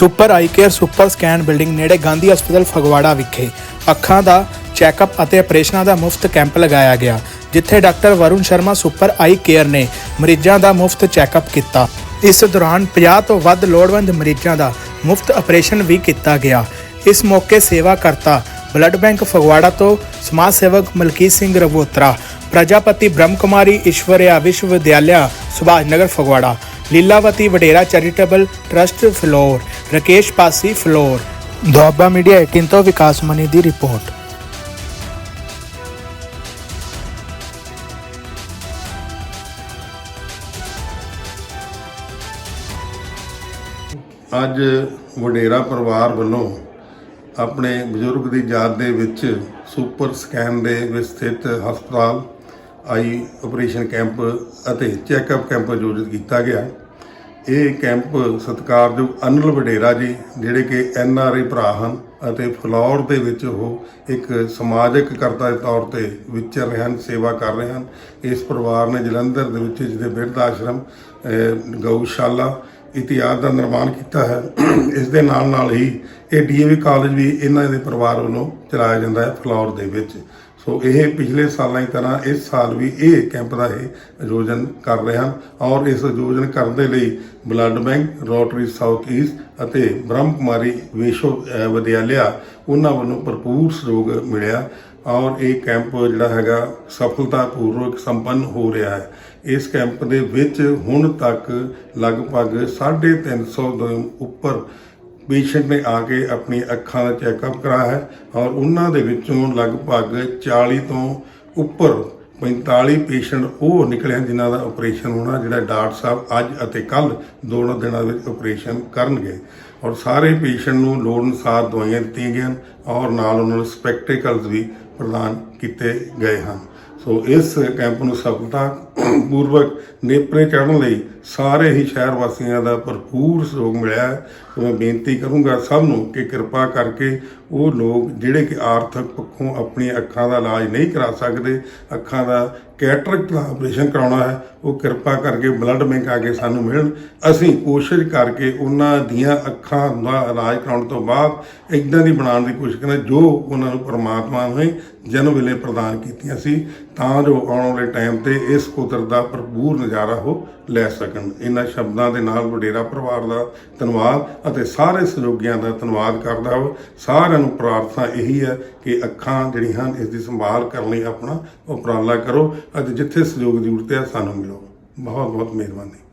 Super eye care super scan building ਨੇੜੇ ਗਾਂਧੀ ਹਸਪਤਾਲ ਫਗਵਾੜਾ ਵਿਖੇ। ਅੱਖਾਂ ਦਾ ਚੈੱਕਅਪ ਅਤੇ ਆਪਰੇਸ਼ਨਾਂ ਦਾ ਮੁਫਤ ਕੈਂਪ ਲਗਾਇਆ ਗਿਆ, ਜਿੱਥੇ doctor Varun Sharma super eye care ਨੇ ਮਰੀਜ਼ਾਂ ਦਾ ਮੁਫਤ ਚੈੱਕਅਪ ਕੀਤਾ। ਇਸ ਦੌਰਾਨ 50 ਤੋਂ ਵੱਧ ਲੋੜਵੰਦ ਮਰੀਜ਼ਾਂ ਦਾ ਮੁਫਤ ਆਪਰੇਸ਼ਨ ਵੀ ਕੀਤਾ ਗਿਆ। ਇਸ ਮੌਕੇ ਸੇਵਾ ਕਰਤਾ ਬਲੱਡ ਬੈਂਕ ਫਗਵਾੜਾ ਤੋਂ ਸਮਾਜ ਸੇਵਕ Malkit Singh ਰਵੋਤਰਾ, Prajapati Brahma Kumari Ishwariya Vishwa Vidyalaya Subhash Nagar Phagwara Lilavati Vadera charitable trust floor, Rakesh Pasi floor. Doaba media 18 ਤੋਂ ਵਿਕਾਸ ਮਨੀ ਦੀ ਰਿਪੋਰਟ। ਅੱਜ ਵਡੇਰਾ ਪਰਿਵਾਰ ਵੱਲੋਂ ਆਪਣੇ ਬਜ਼ੁਰਗ ਦੀ ਯਾਦ ਦੇ ਵਿੱਚ ਸੁਪਰ ਸਕੈਨ ਦੇ ਵਿੱਚ ਸਥਿਤ ਹਸਪਤਾਲ ਆਈ ਆਪਰੇਸ਼ਨ ਕੈਂਪ ਅਤੇ ਚੈੱਕਅਪ ਕੈਂਪ ਆਯੋਜਿਤ ਕੀਤਾ ਗਿਆ। ਇਹ ਕੈਂਪ ਸਤਿਕਾਰਯੋਗ ਅਨਿਲ ਵਡੇਰਾ ਜੀ, ਜਿਹੜੇ ਕਿ ਐਨ ਆਰ ਆਈ ਭਰਾ ਹਨ ਅਤੇ ਫਲੌਰ ਦੇ ਵਿੱਚ ਉਹ ਇੱਕ ਸਮਾਜਿਕ ਕਰਤਾ ਦੇ ਤੌਰ ਤੇ ਵਿਚਰ ਰਹੇ ਹਨ, ਸੇਵਾ ਕਰ ਰਹੇ ਹਨ। ਇਸ ਪਰਿਵਾਰ ਨੇ ਜਲੰਧਰ ਦੇ ਵਿੱਚ ਜਿਹਦੇ ਬਿਰਧ ਆਸ਼ਰਮ ਗਊਸ਼ਾਲਾ ਇਤਿਹਾਸ ਦਾ ਨਿਰਮਾਣ ਕੀਤਾ ਹੈ, ਇਸ ਦੇ ਨਾਲ ਨਾਲ ਹੀ ਇਹ ਡੀਏਵੀ ਕਾਲਜ ਵੀ ਇਹਨਾਂ ਦੇ ਪਰਿਵਾਰ ਵੱਲੋਂ ਚਲਾਇਆ ਜਾਂਦਾ ਹੈ ਫਲੌਰ ਦੇ ਵਿੱਚ। ਸੋ ਇਹ ਪਿਛਲੇ ਸਾਲਾਂ ਦੀ ਤਰ੍ਹਾਂ ਇਸ ਸਾਲ ਵੀ ਇਹ ਕੈਂਪ ਦਾ ਇਹ ਆਯੋਜਨ ਕਰ ਰਹੇ ਹਨ ਔਰ ਇਸ ਆਯੋਜਨ ਕਰਨ ਦੇ ਲਈ blood bank, rotary south east ਅਤੇ ਬ੍ਰਹਮ ਕੁਮਾਰੀ ਵਿਸ਼ਵ ਵਿਦਿਆਲਿਆ ਉਹਨਾਂ ਵੱਲੋਂ ਭਰਪੂਰ ਸਹਿਯੋਗ ਮਿਲਿਆ ਔਰ ਇਹ ਕੈਂਪ ਜਿਹੜਾ ਹੈਗਾ ਸਫਲਤਾਪੂਰਵਕ ਸੰਪੰਨ ਹੋ ਰਿਹਾ ਹੈ। ਇਸ ਕੈਂਪ ਦੇ ਵਿੱਚ ਹੁਣ ਤੱਕ ਲਗਭਗ 350 ਤੋਂ ਉੱਪਰ ਪੇਸ਼ੈਂਟ ਨੇ ਆ ਕੇ ਆਪਣੀ ਅੱਖਾਂ ਦਾ ਚੈੱਕਅਪ ਕਰਾਇਆ ਹੈ ਔਰ ਉਹਨਾਂ ਦੇ ਵਿੱਚੋਂ ਲਗਭਗ 40 ਤੋਂ ਉੱਪਰ 45 ਪੇਸ਼ੈਂਟ ਉਹ ਨਿਕਲੇ ਹਨ ਜਿਨ੍ਹਾਂ ਦਾ ਆਪਰੇਸ਼ਨ ਹੋਣਾ, ਜਿਹੜਾ ਡਾਕਟਰ ਸਾਹਿਬ ਅੱਜ ਅਤੇ ਕੱਲ ਦੋਨੋਂ ਦਿਨਾਂ ਵਿੱਚ ਆਪਰੇਸ਼ਨ ਕਰਨਗੇ। ਔਰ ਸਾਰੇ ਪੇਸ਼ੈਂਟ ਨੂੰ ਲੋੜ ਅਨੁਸਾਰ ਦਵਾਈਆਂ ਦਿੱਤੀਆਂ ਗਈਆਂ ਹਨ ਔਰ ਨਾਲ ਉਹਨਾਂ ਨੂੰ ਸਪੈਕਟੀਕਲਸ ਵੀ ਪ੍ਰਦਾਨ ਕੀਤੇ ਗਏ ਹਨ। ਸੋ ਇਸ ਕੈਂਪ ਨੂੰ ਸਫਲਤਾ ਪੂਰਵਕ ਨੇਪਰੇ ਚੜ੍ਹਨ ਲਈ ਸਾਰੇ ਹੀ ਸ਼ਹਿਰ ਵਾਸੀਆਂ ਦਾ ਭਰਪੂਰ ਸਹਿਯੋਗ ਮਿਲਿਆ ਹੈ। ਮੈਂ ਬੇਨਤੀ ਕਰੂੰਗਾ ਸਭ ਨੂੰ ਕਿ ਕਿਰਪਾ ਕਰਕੇ ਉਹ ਲੋਕ ਜਿਹੜੇ ਕਿ ਆਰਥਿਕ ਪੱਖੋਂ ਆਪਣੀਆਂ ਅੱਖਾਂ ਦਾ ਇਲਾਜ ਨਹੀਂ ਕਰਾ ਸਕਦੇ, ਅੱਖਾਂ ਦਾ ਕੈਟਰੈਕਟ ਦਾ ਆਪਰੇਸ਼ਨ ਕਰਾਉਣਾ ਹੈ, ਉਹ ਕਿਰਪਾ ਕਰਕੇ ਬਲੱਡ ਬੈਂਕ ਆ ਕੇ ਸਾਨੂੰ ਮਿਲਣ। ਅਸੀਂ ਕੋਸ਼ਿਸ਼ ਕਰਕੇ ਉਹਨਾਂ ਦੀਆਂ ਅੱਖਾਂ ਦਾ ਇਲਾਜ ਕਰਾਉਣ ਤੋਂ ਬਾਅਦ ਇਦਾਂ ਦੀ ਬਣਾਉਣ ਦੀ ਕੋਸ਼ਿਸ਼ ਕਰਾਂ ਜੋ ਉਹਨਾਂ ਨੂੰ ਪਰਮਾਤਮਾ ਨੇ ਜਨਮ ਵੇਲੇ ਪ੍ਰਦਾਨ ਕੀਤੀਆਂ ਸੀ, ਤਾਂ ਜੋ ਆਉਣ ਵਾਲੇ ਟਾਈਮ ਤੇ ਇਸ ਕੁਦਰਤ ਦਾ ਭਰਪੂਰ ਨਜ਼ਾਰਾ ਉਹ ਲੈ ਸਕਣ। ਇਹਨਾਂ ਸ਼ਬਦਾਂ ਦੇ ਨਾਲ ਵਡੇਰਾ ਪਰਿਵਾਰ ਦਾ ਧੰਨਵਾਦ ਅਤੇ ਸਾਰੇ ਸਹਿਯੋਗੀਆਂ ਦਾ ਧੰਨਵਾਦ ਕਰਦਾ ਹਾਂ। ਸਾਰਿਆਂ ਨੂੰ ਪ੍ਰਾਰਥਨਾ ਇਹੀ ਹੈ ਕਿ ਅੱਖਾਂ ਜਿਹੜੀਆਂ ਹਨ, ਇਸ ਦੀ ਸੰਭਾਲ ਕਰਨ ਲਈ ਆਪਣਾ ਉਪਰਾਲਾ ਕਰੋ। ਅਤੇ ਜਿੱਥੇ ਸਹਿਯੋਗ ਦੀ ਜ਼ਰੂਰਤ ਹੈ ਸਾਨੂੰ ਮਿਲੋ। ਬਹੁਤ ਬਹੁਤ ਮਿਹਰਬਾਨੀ।